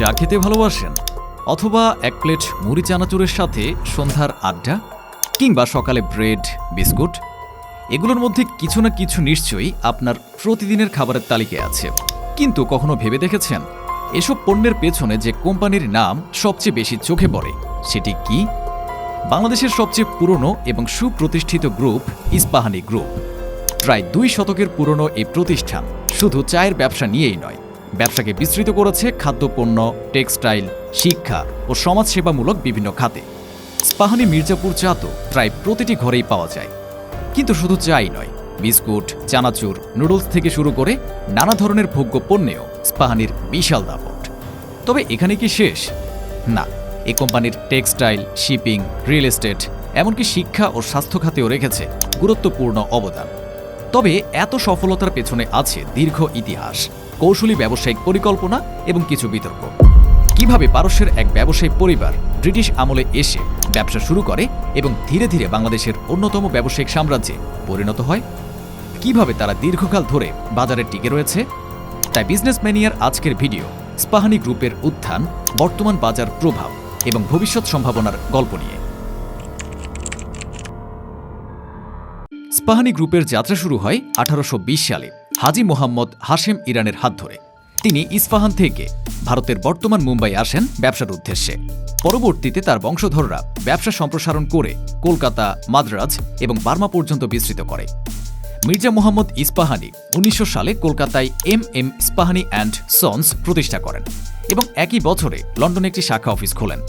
চা খেতে ভালোবাসেন? অথবা এক প্লেট মুড়ি চানাচুরের সাথে সন্ধ্যার আড্ডা? কিংবা সকালে ব্রেড, বিস্কুট? এগুলোর মধ্যে কিছু না কিছু নিশ্চয়ই আপনার প্রতিদিনের খাবারের তালিকায় আছে। কিন্তু কখনো ভেবে দেখেছেন? এসব পণ্যের পেছনে যে কোম্পানির নাম সবচেয়ে বেশি চোখে পড়ে, সেটি কি? বাংলাদেশের সবচেয়ে পুরনো এবং সুপ্রতিষ্ঠিত গ্রুপ ইস্পাহানি গ্রুপ। প্রায় দুই শতকের পুরনো এই প্রতিষ্ঠান শুধু চায়ের ব্যবসা নিয়েই নয় ব্যবসাকে বিস্তৃত করেছে খাদ্যপণ্য, টেক্সটাইল, শিক্ষা ও সমাজসেবামূলক বিভিন্ন খাতে। স্পাহানি মির্জাপুর চা তো প্রায় প্রতিটি ঘরেই পাওয়া যায়। কিন্তু শুধু চাই নয়, বিস্কুট, চানাচুর, নুডলস থেকে শুরু করে নানা ধরনের ভোগ্য পণ্যেও স্পাহানির বিশাল দাপট। তবে এখানে কি শেষ? না, এ কোম্পানির টেক্সটাইল, শিপিং, রিয়েল এস্টেট, এমনকি শিক্ষা ও স্বাস্থ্য খাতেও রেখেছে গুরুত্বপূর্ণ অবদান। তবে এত সফলতার পেছনে আছে দীর্ঘ ইতিহাস। কৌশলী ব্যবসায়িক পরিকল্পনা এবং কিছু বিতর্ক। কীভাবে পারস্যের এক ব্যবসায়ী পরিবার ব্রিটিশ আমলে এসে ব্যবসা শুরু করে এবং ধীরে ধীরে বাংলাদেশের অন্যতম ব্যবসায়িক সাম্রাজ্যে পরিণত হয়? কীভাবে তারা দীর্ঘকাল ধরে বাজারে টিকে রয়েছে? তাই বিজনেস ম্যানিয়ার আজকের ভিডিও স্পাহানি গ্রুপের উত্থান, বর্তমান বাজার প্রভাব এবং ভবিষ্যৎ সম্ভাবনার গল্প নিয়ে। স্পাহানি গ্রুপের যাত্রা শুরু হয় আঠারোশো বিশ সালে। হাজি মোহাম্মদ হাশেম ইরানের হাত ধরে। তিনি ইস্পাহান থেকে ভারতের বর্তমান মুম্বাই আসেন ব্যবসার উদ্দেশ্যে। পরবর্তীতে তার বংশধররা ব্যবসা সম্প্রসারণ করে কলকাতা, মাদ্রাজ এবং বার্মা পর্যন্ত বিস্তৃত করে। মির্জা মোহাম্মদ ইস্পাহানি উনিশশো সালে কলকাতায় M M Ispahani and sons প্রতিষ্ঠা করেন এবং একই বছরে লন্ডনে একটি শাখা অফিস খোলেন।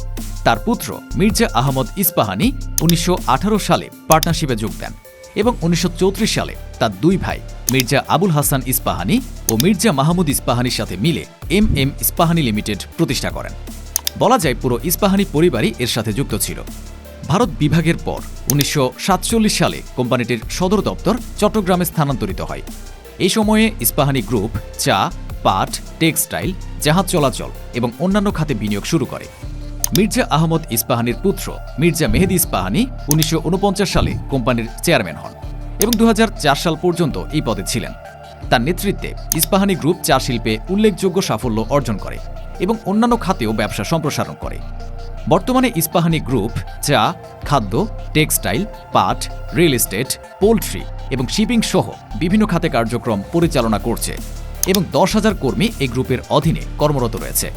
তার পুত্র মির্জা আহমদ ইস্পাহানি উনিশশো আঠারো সালে পার্টনারশিপে যোগ দেন এবং উনিশশো চৌত্রিশ সালে তার দুই ভাই মির্জা আবুল হাসান ইস্পাহানি ও মির্জা মাহমুদ ইস্পাহানির সাথে মিলে এম এম ইস্পাহানি লিমিটেড প্রতিষ্ঠা করেন। বলা যায় পুরো ইস্পাহানি পরিবারই এর সাথে যুক্ত ছিল। ভারত বিভাগের পর উনিশশো সাতচল্লিশ সালে কোম্পানিটির সদর দপ্তর চট্টগ্রামে স্থানান্তরিত হয়। এই সময়ে ইস্পাহানি গ্রুপ চা, পাট, টেক্সটাইল, জাহাজ চলাচল এবং অন্যান্য খাতে বিনিয়োগ শুরু করে। মির্জা আহমদ ইস্পাহানির পুত্র মির্জা মেহেদি ইস্পাহানি উনিশশো ঊনপঞ্চাশ সালে কোম্পানির চেয়ারম্যান হন। এবং দু হাজার চার সাল পর্যন্ত এই পদে ছিলেন। তার নেতৃত্বে ইস্পাহানি গ্রুপ চা শিল্পে উল্লেখযোগ্য সাফল্য অর্জন করে এবং অন্যান্য খাতেও ব্যবসা সম্প্রসারণ করে। বর্তমানে ইস্পাহানি গ্রুপ চা, খাদ্য, টেক্সটাইল, পাট, রিয়েল এস্টেট, পোলট্রি এবং শিপিং সহ বিভিন্ন খাতে কার্যক্রম পরিচালনা করছে এবং দশ হাজার কর্মী এই গ্রুপের অধীনে কর্মরত রয়েছে।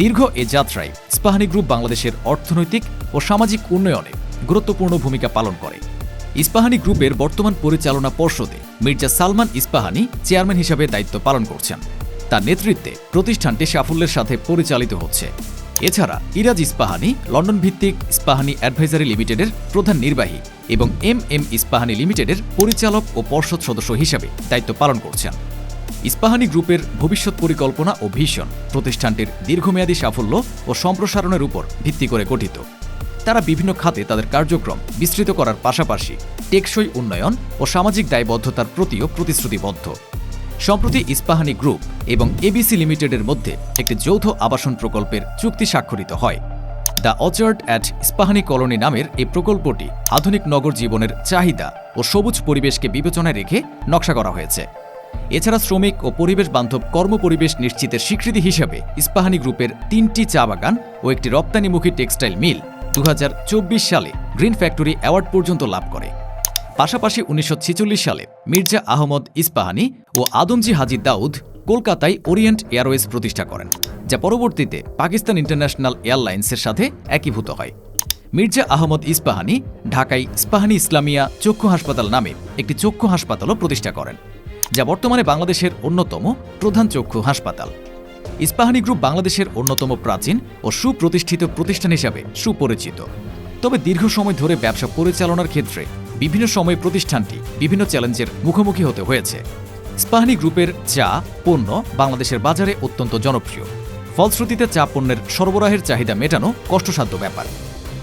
দীর্ঘ এ যাত্রায় ইস্পাহানি গ্রুপ বাংলাদেশের অর্থনৈতিক ও সামাজিক উন্নয়নে গুরুত্বপূর্ণ ভূমিকা পালন করে। ইস্পাহানি গ্রুপের বর্তমান পরিচালনা পর্ষদে মির্জা সালমান ইস্পাহানি চেয়ারম্যান হিসাবে দায়িত্ব পালন করছেন। তার নেতৃত্বে প্রতিষ্ঠানটি সাফল্যের সাথে পরিচালিত হচ্ছে। এছাড়া ইরাজ ইস্পাহানি লন্ডন ভিত্তিক ইস্পাহানি অ্যাডভাইজারি লিমিটেডের প্রধান নির্বাহী এবং এম এম ইস্পাহানি লিমিটেডের পরিচালক ও পর্ষদ সদস্য হিসাবে দায়িত্ব পালন করছেন। ইস্পাহানি গ্রুপের ভবিষ্যৎ পরিকল্পনা ও ভিশন প্রতিষ্ঠানটির দীর্ঘমেয়াদী সাফল্য ও সম্প্রসারণের উপর ভিত্তি করে গঠিত। তারা বিভিন্ন খাতে তাদের কার্যক্রম বিস্তৃত করার পাশাপাশি টেকসই উন্নয়ন ও সামাজিক দায়বদ্ধতার প্রতিও প্রতিশ্রুতিবদ্ধ। সম্প্রতি ইস্পাহানি গ্রুপ এবং এবিসি লিমিটেডের মধ্যে একটি যৌথ আবাসন প্রকল্পের চুক্তি স্বাক্ষরিত হয়। The orchard at Ispahani colony নামের এই প্রকল্পটি আধুনিক নগর জীবনের চাহিদা ও সবুজ পরিবেশকে বিবেচনায় রেখে নকশা করা হয়েছে। এছাড়া শ্রমিক ও পরিবেশ বান্ধব কর্মপরিবেশ নিশ্চিতের স্বীকৃতি হিসাবে ইস্পাহানি গ্রুপের তিনটি চা বাগান ও একটি রপ্তানিমুখী টেক্সটাইল মিল সালে গ্রিন ফ্যাক্টরি অ্যাওয়ার্ড পর্যন্ত লাভ করে। পাশাপাশি উনিশশো ছেচল্লিশ সালে মির্জা আহমদ ইস্পাহানি ও আদমজি হাজি দাউদ কলকাতায় ওরিয়েন্ট এয়ারওয়েজ প্রতিষ্ঠা করেন, যা পরবর্তীতে পাকিস্তান ইন্টারন্যাশনাল এয়ারলাইন্সের সাথে একীভূত হয়। মির্জা আহমদ ইস্পাহানি ঢাকায় ইস্পাহানি ইসলামিয়া চক্ষু হাসপাতাল নামে একটি চক্ষু হাসপাতালও প্রতিষ্ঠা করেন, যা বর্তমানে বাংলাদেশের অন্যতম প্রধান চক্ষু হাসপাতাল। ইস্পাহানি গ্রুপ বাংলাদেশের অন্যতম প্রাচীন ও সুপ্রতিষ্ঠিত প্রতিষ্ঠান হিসাবে সুপরিচিত। তবে দীর্ঘ সময় ধরে ব্যবসা পরিচালনার ক্ষেত্রে বিভিন্ন সময়ে প্রতিষ্ঠানটি বিভিন্ন চ্যালেঞ্জের মুখোমুখি হতে হয়েছে। স্পাহানি গ্রুপের চা, পণ্য বাংলাদেশের বাজারে অত্যন্ত জনপ্রিয়। ফলশ্রুতিতে চা পণ্যের সরবরাহের চাহিদা মেটানো কষ্টসাধ্য ব্যাপার।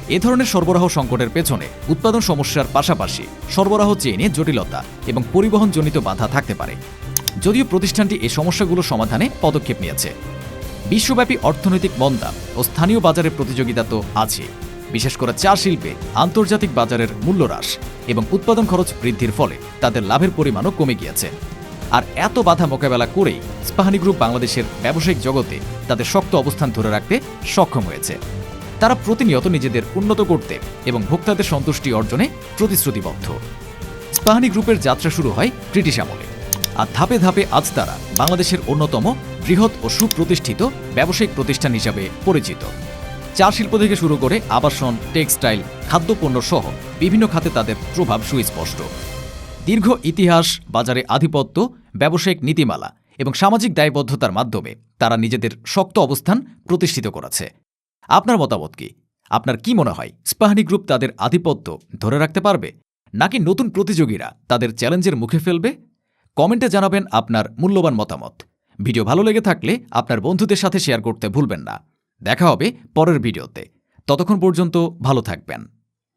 এ ধরনের সরবরাহ সংকটের পেছনে উৎপাদন সমস্যার পাশাপাশি সরবরাহ চেইনে জটিলতা এবং পরিবহনজনিত বাধা থাকতে পারে। যদিও প্রতিষ্ঠানটি এই সমস্যাগুলো সমাধানে পদক্ষেপ নিয়েছে। বিশ্বব্যাপী অর্থনৈতিক মন্দা ও স্থানীয় বাজারের প্রতিযোগিতা তো আছে। বিশেষ করে চা শিল্পে আন্তর্জাতিক বাজারের মূল্য হ্রাস এবং উৎপাদন খরচ বৃদ্ধির ফলে তাদের লাভের পরিমাণও কমে গিয়েছে। আর এত বাধা মোকাবেলা করেই স্পাহানি গ্রুপ বাংলাদেশের ব্যবসায়িক জগতে তাদের শক্ত অবস্থান ধরে রাখতে সক্ষম হয়েছে। তারা প্রতিনিয়ত নিজেদের উন্নত করতে এবং ভোক্তাদের সন্তুষ্টি অর্জনে প্রতিশ্রুতিবদ্ধ। স্পাহানি গ্রুপের যাত্রা শুরু হয় ব্রিটিশ আমলে। আর ধাপে ধাপে আজ তারা বাংলাদেশের অন্যতম বৃহৎ ও সুপ্রতিষ্ঠিত ব্যবসায়িক প্রতিষ্ঠান হিসাবে পরিচিত। চা শিল্প থেকে শুরু করে আবাসন, টেক্সটাইল, খাদ্যপণ্য সহ বিভিন্ন খাতে তাদের প্রভাব সুস্পষ্ট। দীর্ঘ ইতিহাস, বাজারে আধিপত্য, ব্যবসায়িক নীতিমালা এবং সামাজিক দায়বদ্ধতার মাধ্যমে তারা নিজেদের শক্ত অবস্থান প্রতিষ্ঠিত করেছে। আপনার মতামত কি? আপনার কি মনে হয়, স্পাহানি গ্রুপ তাদের আধিপত্য ধরে রাখতে পারবে? নাকি নতুন প্রতিযোগীরা তাদের চ্যালেঞ্জের মুখে ফেলবে? কমেন্টে জানাবেন আপনার মূল্যবান মতামত। ভিডিও ভালো লেগে থাকলে আপনার বন্ধুদের সাথে শেয়ার করতে ভুলবেন না। দেখা হবে পরের ভিডিওতে। ততক্ষণ পর্যন্ত ভালো থাকবেন।